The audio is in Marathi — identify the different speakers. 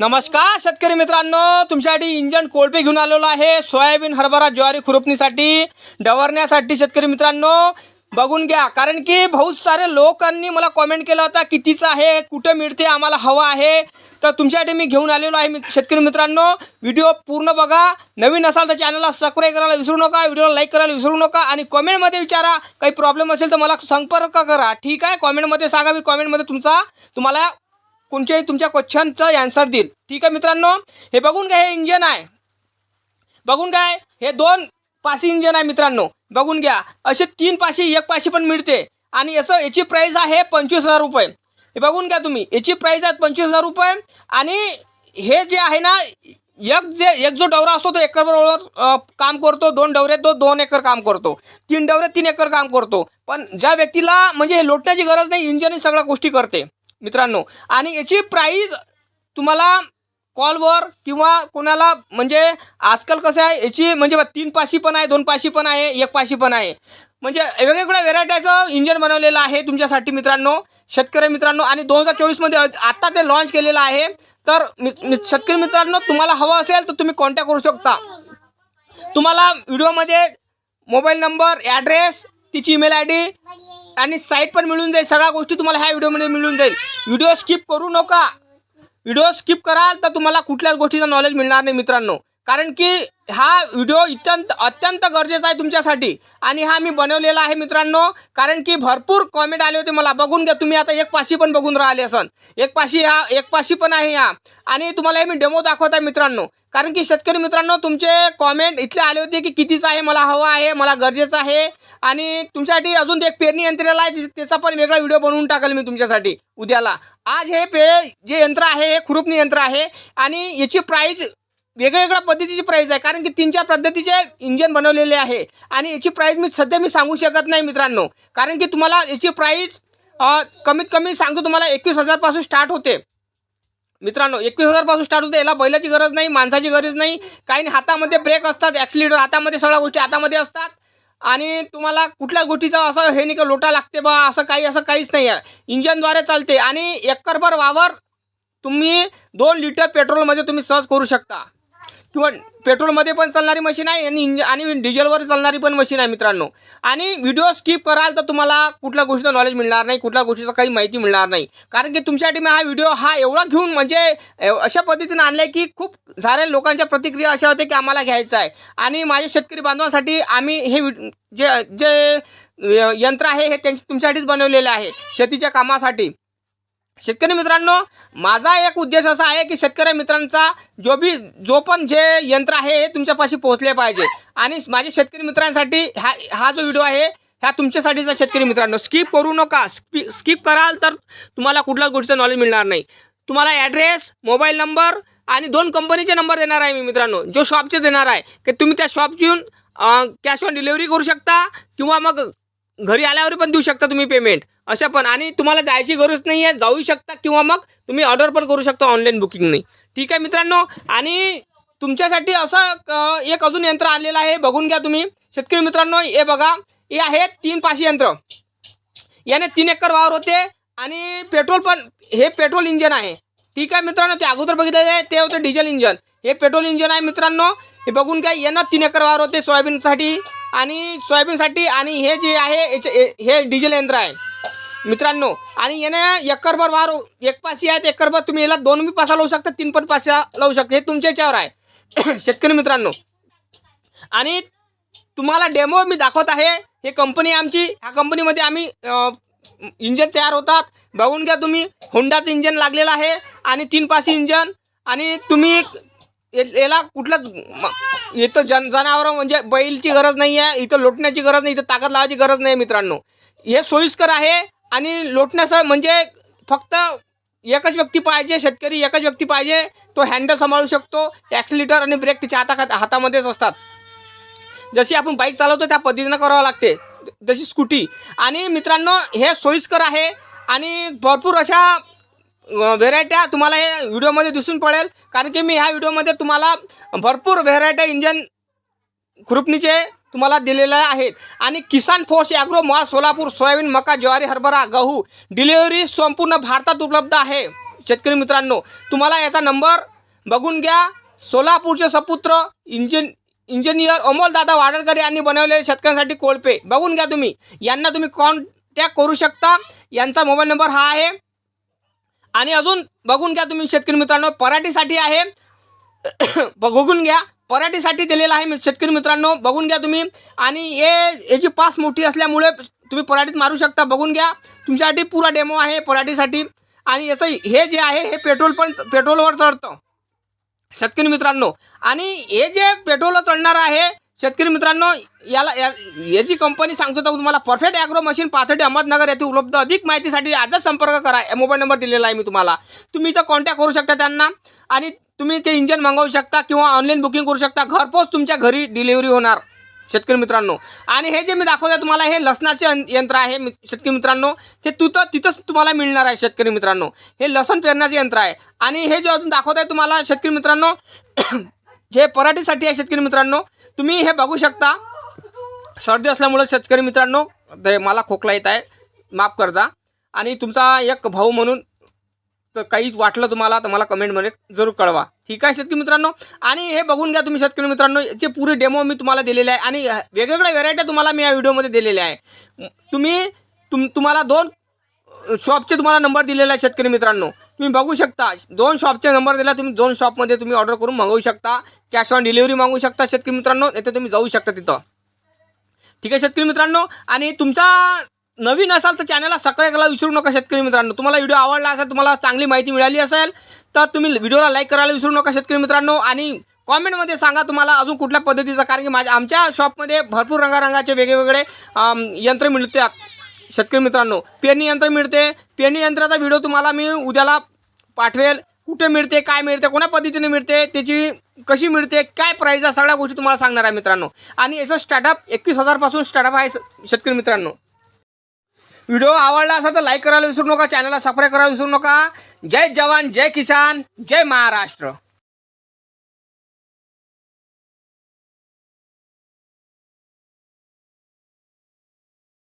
Speaker 1: नमस्कार शेतकरी मित्रांनो. तुमच्यासाठी इंजन कोळपे घेऊन आलेलो आहे. सोयाबीन हरभरा ज्वारी खुरपणीसाठी डवरण्यासाठी शेतकरी मित्रांनो. बघून घ्या. कारण की बहुत सारे लोकांनी मला कॉमेंट केला होता कितीचं आहे कुठं मिळते आम्हाला हवं आहे. तर तुमच्यासाठी मी घेऊन आलेलो आहे मी शेतकरी मित्रांनो. व्हिडिओ पूर्ण बघा. नवीन असाल तर चॅनलला सबस्क्राईब करायला विसरू नका. व्हिडिओला लाईक करायला विसरू नका. आणि कॉमेंटमध्ये विचारा काही प्रॉब्लेम असेल तर मला संपर्क करा. ठीक आहे? कॉमेंटमध्ये सांगा. मी कॉमेंटमध्ये तुमचा तुम्हाला कोणत्याही तुमच्या क्वेश्चनचं आन्सर देईल. ठीक आहे मित्रांनो? हे बघून घ्या हे इंजन आहे. बघून काय हे दोन पाशी इंजन आहे मित्रांनो. बघून घ्या. असे तीन पाशी एक पाशी पण मिळते. आणि याचं याची प्राईस आहे पंचवीस हजार रुपये. हे बघून घ्या तुम्ही. याची प्राईस आहे पंचवीस हजार रुपये. आणि हे जे आहे ना एक जे एक जो डवरा असतो तो एकर बरोबर काम करतो. दोन डवरे तो दोन एकर काम करतो. तीन डवरे तीन एकर काम करतो. पण ज्या व्यक्तीला म्हणजे हे लोटण्याची गरज नाही इंजन ही सगळ्या गोष्टी करते. मित्रांनो. आणि याची प्राईज तुम्हाला कॉलवर किंवा कोणाला म्हणजे आजकाल कसं आहे याची म्हणजे बा तीन पाशी पण आहे दोन पाशी पण आहे एक पाशी पण आहे. म्हणजे वेगवेगळ्या व्हेरायटीचं इंजन बनवलेलं आहे तुमच्यासाठी मित्रांनो. शेतकरी मित्रांनो आणि दोन हजार चोवीसमध्ये आत्ता ते लॉन्च केलेलं आहे. तर मि- मि- शेतकरी मित्रांनो तुम्हाला हवं असेल तर तुम्ही कॉन्टॅक्ट करू शकता. तुम्हाला व्हिडिओमध्ये मोबाईल नंबर ॲड्रेस तिची ईमेल आय डी आणि साईट पण मिळून जाईल. सगळ्या गोष्टी तुम्हाला ह्या व्हिडिओमध्ये मिळून जाईल. व्हिडिओ स्किप करू नका. व्हिडिओ स्किप कराल तर तुम्हाला कुठल्याच गोष्टीचं नॉलेज मिळणार नाही मित्रांनो. कारण की हा व्हिडिओ अत्यंत अत्यंत गरजेचा आहे तुमच्यासाठी. आणि हा मी बनवलेला आहे मित्रांनो कारण की भरपूर कॉमेंट आले होते मला. बघून घ्या तुम्ही आता एक पाशी पण बघून राहिले असन. एक पाशी हा एक पाशी पण आहे हा. आणि तुम्हाला हे मी डेमो दाखवत आहे मित्रांनो. कारण की शेतकरी मित्रांनो तुमचे कॉमेंट इथले आले होते की कितीचं आहे मला हवं आहे मला गरजेचं आहे. आणि तुमच्यासाठी अजून एक पेरणी यंत्रेला आहे त्याचा- त्याचा पण वेगळा व्हिडिओ बनवून टाकेल मी तुमच्यासाठी उद्याला. आज हे पे जे यंत्र आहे हे खुरपणी यंत्र आहे. आणि याची प्राईज वेगवेगळ्या पद्धतीची प्राईज आहे. कारण की तीन चार पद्धतीचे इंजन बनवलेले आहे. आणि याची प्राईज मी सध्या मी सांगू शकत नाही मित्रांनो. कारण की तुम्हाला याची प्राईज कमीत कमी सांगतो तुम्हाला एकवीस हजारपासून स्टार्ट होते. मित्रांनो एकवीस हजारपासून स्टार्ट होते. याला बैलाची गरज नाही माणसाची गरज नाही. काही नाही हातामध्ये ब्रेक असतात ॲक्सिलेटर हातामध्ये सगळ्या गोष्टी हातामध्ये असतात. आणि तुम्हाला कुठल्या गोष्टीचं असं हे नाही का लोटा लागते बा असं काही असं काहीच नाही आहे. इंजनद्वारे चालते. आणि एकरभर वावर तुम्ही दोन लिटर पेट्रोलमध्ये तुम्ही सहज करू शकता. किंवा पेट्रोलमध्ये पण चालणारी मशीन आहे आणि इंज आणि डिझेलवर चालणारी पण मशीन आहे मित्रांनो. आणि व्हिडिओ स्किप कराल तर तुम्हाला कुठल्या गोष्टीचं नॉलेज मिळणार नाही कुठल्या गोष्टीचं काही माहिती मिळणार नाही. कारण की तुमच्यासाठी मी हा व्हिडिओ हा एवढा घेऊन म्हणजे अशा पद्धतीने आणला आहे की खूप सारे लोकांच्या प्रतिक्रिया अशा होत्या की आम्हाला घ्यायचं आहे. आणि माझ्या शेतकरी बांधवांसाठी आम्ही हे जे जे यंत्र आहे हे त्यांच्या तुमच्यासाठीच बनवलेलं आहे शेतीच्या कामासाठी. शेतकरी मित्रांनो माझा एक उद्देश असा आहे की शेतकरी मित्रांचा जो बी जो पण जे यंत्र आहे हे तुमच्यापाशी पोहोचले पाहिजे. आणि माझ्या शेतकरी मित्रांसाठी हा हा जो व्हिडिओ आहे ह्या तुमच्यासाठीचा शेतकरी मित्रांनो स्किप करू नका. स्पी स्किप कराल तर तुम्हाला कुठल्याच गोष्टीचं नॉलेज मिळणार नाही. तुम्हाला ॲड्रेस मोबाईल नंबर आणि दोन कंपनीचे नंबर देणार आहे मी मित्रांनो. जो शॉपचे देणार आहे की तुम्ही त्या शॉपची येऊन कॅश ऑन डिलिव्हरी करू शकता किंवा मग घरी आल्यावर पण देऊ शकता तुम्ही पेमेंट अशा पण. आणि तुम्हाला जायची गरज नाही आहे जाऊ शकता किंवा मग तुम्ही ऑर्डर पण करू शकता ऑनलाईन बुकिंगने ठीक आहे मित्रांनो? आणि तुमच्यासाठी असं क- एक अजून यंत्र आलेलं आहे. बघून घ्या तुम्ही. शेतकरी मित्रांनो हे बघा. हे आहे तीन पाशी यंत्र. याने तीन एकर वावर होते आणि पेट्रोल पण हे पेट्रोल इंजन आहे. ठीक आहे मित्रांनो? ते अगोदर बघितलं आहे ते होतं डिझेल इंजन. हे पेट्रोल इंजन आहे मित्रांनो. हे बघून घ्या. यांना तीन एकर वावर होते सोयाबीनसाठी. आणि सोयाबीनसाठी आणि हे जे आहे याचे- हे हे डिझेल यंत्र आहे. मित्रांनो आणि याने एकरभर वार एक पाशी आहेत एकरभर तुम्ही याला दोन बी पासा लावू शकता तीन पण पासा लावू शकता. हे तुमच्या याच्यावर आहे. शेतकरी मित्रांनो आणि तुम्हाला डेमो मी दाखवत आहे. हे कंपनी आमची ह्या कंपनीमध्ये आम्ही इंजन तयार होतात. बघून घ्या तुम्ही होंडाचं इंजन लागलेलं आहे. आणि तीन पाशी इंजन आणि तुम्ही याला कुठलं इथं जन जनावरं म्हणजे बैलची गरज नाही आहे इथं लोटण्याची गरज नाही इथं ताकद लावायची गरज नाही मित्रांनो. हे सोयीस्कर आहे आणि लोटण्याचं म्हणजे फक्त एकच व्यक्ती पाहिजे शेतकरी एकच व्यक्ती पाहिजे तो हँडल सांभाळू शकतो ॲक्सिलेटर आणि ब्रेक तिच्या हाता हातामध्येच असतात. जशी आपण बाईक चालवतो त्या पद्धतीनं करावं लागते. जशी स्कूटी आणि मित्रांनो हे सोयीस्कर आहे आणि भरपूर अशा व्हेरायट्या तुम्हाला हे व्हिडिओमध्ये दिसून पडेल. कारण की मी ह्या व्हिडिओमध्ये तुम्हाला भरपूर व्हेरायट्या इंजन खुरपणीचे तुम्हाला दिलेल्या आहेत. आणि Kisan force agro mall Solapur soybean मका ज्वारी हरभरा गहू डिलिव्हरी संपूर्ण भारतात उपलब्ध आहे. शेतकरी मित्रांनो तुम्हाला याचा नंबर बघून घ्या. सोलापूरचे सपुत्र इंजिन इंजिनियर अमोलदादा वाडरकर यांनी बनवलेले शेतकऱ्यांसाठी कोळपे. बघून घ्या तुम्ही. यांना तुम्ही कॉन्टॅक्ट करू शकता. यांचा मोबाईल नंबर हा आहे. आणि अजून बघून घ्या तुम्ही शेतकरी मित्रांनो पराठीसाठी आहे. बघून घ्या. पराठीसाठी दिलेला आहे मी शेतकरी मित्रांनो बघून घ्या तुम्ही. आणि हे याची पास मोठी असल्यामुळे तुम्ही पराठीत मारू शकता. बघून घ्या. तुमच्यासाठी पुरा डेमो आहे पराठीसाठी. आणि याचं हे जे आहे हे पेट्रोल पण पेट्रोलवर चढतं. शेतकरी मित्रांनो आणि हे जे पेट्रोलवर चढणार आहे शेतकरी मित्रांनो याला या याची कंपनी सांगतो तर तुम्हाला perfect agro machine Pathardi Ahmednagar येथे उपलब्ध. अधिक माहितीसाठी आजच संपर्क करा. मोबाईल नंबर दिलेला आहे मी तुम्हाला. तुम्ही इथं कॉन्टॅक्ट करू शकता त्यांना आणि तुम्ही ते इंजन मागवू शकता किंवा ऑनलाईन बुकिंग करू शकता. घरपोच तुमच्या घरी डिलिव्हरी होणार. शेतकरी मित्रांनो आणि हे जे मी दाखवतो तुम्हाला हे लसणाचे यंत्र आहे. शेतकरी मित्रांनो ते तुथं तिथंच तुम्हाला मिळणार आहे शेतकरी मित्रांनो. हे लसण पेरण्याचे यंत्र आहे. आणि हे जे अजून दाखवत आहे तुम्हाला शेतकरी मित्रांनो जे पराठीसाठी आहे शेतकरी मित्रांनो. तुम्ही हे बघू शकता. सर्दी असल्यामुळे शेतकरी मित्रांनो ते मला खोकला येत आहे. माफ करजा. आणि तुमचा एक भाऊ म्हणून तर काही वाटलं तुम्हाला तर मला कमेंटमध्ये जरूर कळवा. ठीक आहे शेतकरी मित्रांनो? आणि हे बघून घ्या तुम्ही शेतकरी मित्रांनो याचे पुरे डेमो मी तुम्हाला दिलेले आहे. आणि वेगवेगळ्या व्हेरायट्या तुम्हाला मी या व्हिडिओमध्ये दिलेल्या आहे. तुम्ही तुम तुम्हाला दोन शॉपचे तुम्हाला नंबर दिलेला आहे शेतकरी मित्रांनो. तुम्ही बघू शकता दोन शॉपचे नंबर दिला तुम्ही दोन शॉपमध्ये तुम्ही ऑर्डर करून मागवू शकता. कॅश ऑन डिलिव्हरी मागवू शकता शेतकरी मित्रांनो येथे तुम्ही जाऊ शकता तिथं. ठीक आहे शेतकरी मित्रांनो? आणि तुमचा नवीन असाल तर चॅनलला सबस्क्राईब करायला विसरू नका शेतकरी मित्रांनो. तुम्हाला व्हिडिओ आवडला असेल तुम्हाला चांगली माहिती मिळाली असेल तर तुम्ही व्हिडिओला लाईक करायला विसरू नका शेतकरी मित्रांनो. आणि कॉमेंटमध्ये सांगा तुम्हाला अजून कुठल्या पद्धतीचं कारण की माझ्या आमच्या शॉपमध्ये भरपूर रंगारंगाचे वेगवेगळे यंत्र मिळतात. शेतकरी मित्रांनो पेरणी यंत्र मिळते. पेरणी यंत्राचा व्हिडिओ तुम्हाला मी उद्याला पाठवेल. कुठे मिळते काय मिळते कोण्या पद्धतीने मिळते त्याची कशी मिळते काय प्राईज आहे सगळ्या गोष्टी तुम्हाला सांगणार आहे मित्रांनो. आणि याचं स्टार्टअप एकवीस हजारपासून स्टार्टअप आहे शेतकरी मित्रांनो. व्हिडिओ आवडला असेल तर लाईक करायला विसरू नका चॅनलला सबस्क्राईब करायला विसरू नका. जय जवान जय किसान जय महाराष्ट्र.